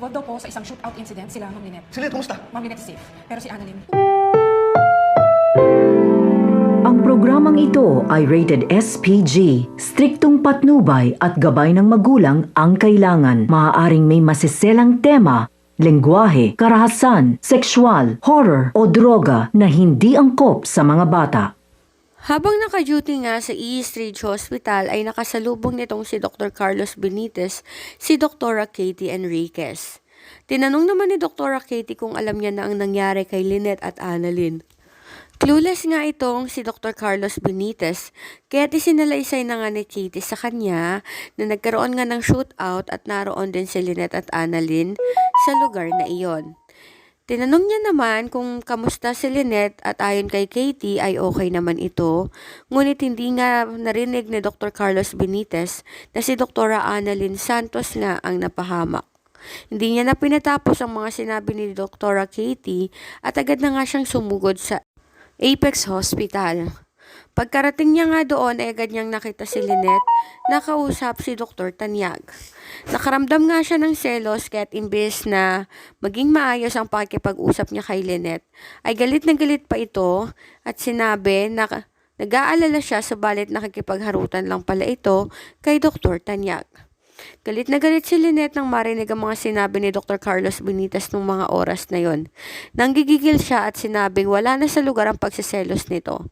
Involved daw po sa isang shootout incident sila, Ma'am Lynette. Sila, kumusta? Ma'am Lynette is safe. Pero si Annalyn, Ang programang ito ay rated SPG. Striktong patnubay at gabay ng magulang ang kailangan. Maaaring may masiselang tema, lengguwahe, karahasan, sexual, horror o droga na hindi angkop sa mga bata. Habang naka-duty nga sa East Ridge Hospital ay nakasalubong nitong si Dr. Carlos Benitez si Dr. Katie Enriquez. Tinanong naman ni Dr. Katie kung alam niya na ang nangyari kay Lynette at Annalyn. Clueless nga itong si Dr. Carlos Benitez, kaya isinalaysay na nga ni Katie sa kanya na nagkaroon nga ng shootout at naroon din si Lynette at Annalyn sa lugar na iyon. Tinanong niya naman kung kamusta si Lynette at ayon kay Katie ay okay naman ito, ngunit hindi nga narinig ni Dr. Carlos Benitez na si Dr. Annalyn Santos nga ang napahamak. Hindi niya na pinatapos ang mga sinabi ni Dr. Katie at agad na nga siyang sumugod sa Apex Hospital. Pagkarating niya nga doon ay agad niyang nakita si Lynette na kausap si Dr. Tanyag. Nakaramdam nga siya ng selos kaya't imbes na maging maayos ang pakikipag-usap niya kay Lynette, ay galit na galit pa ito at sinabi na nag-aalala siya subalit nakikipagharutan lang pala ito kay Dr. Tanyag. Galit na galit si Lynette nang marinig ang mga sinabi ni Dr. Carlos Benitez nung mga oras na yon. Nanggigigil siya at sinabing wala na sa lugar ang pagsiselos nito.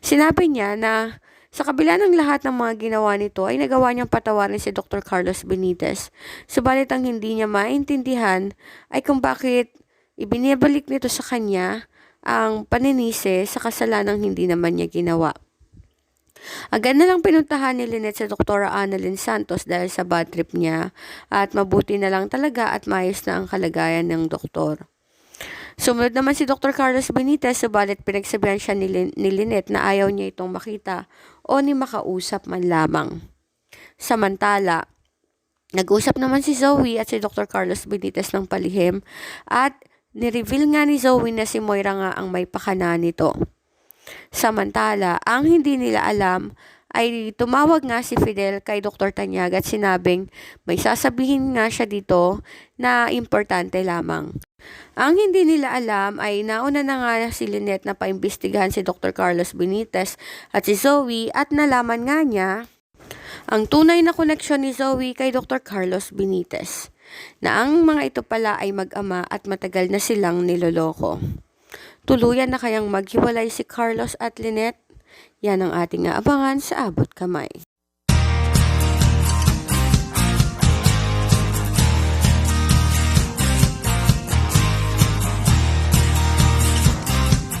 Sinabi niya na sa kabila ng lahat ng mga ginawa nito ay nagawa niyang patawarin si Dr. Carlos Benitez. Subalit ang hindi niya maintindihan ay kung bakit ibinibalik nito sa kanya ang paninisi sa kasalanang hindi naman niya ginawa. Agad na lang pinuntahan ni Lynette sa Dr. Annalyn Santos dahil sa bad trip niya at mabuti na lang talaga at maayos na ang kalagayan ng doktor. Sumunod naman si Dr. Carlos Benitez subalit pinagsabihan siya ni, Lin- ni Lynette na ayaw niya itong makita o ni makausap man lamang. Samantala, nag-usap naman si Zoe at si Dr. Carlos Benitez ng palihim at nireveal nga ni Zoe na si Moira nga ang may pakana nito. Samantala, ang hindi nila alam ay tumawag nga si Fidel kay Dr. Tanyag at sinabing may sasabihin nga siya dito na importante lamang. Ang hindi nila alam ay nauna na nga si Lynette na paimbestigahan si Dr. Carlos Benitez at si Zoe at nalaman nga niya ang tunay na koneksyon ni Zoe kay Dr. Carlos Benitez na ang mga ito pala ay mag-ama at matagal na silang niloloko. Tuluyan na kayang maghiwalay si Carlos at Lynette? Yan ang ating aabangan sa abot kamay.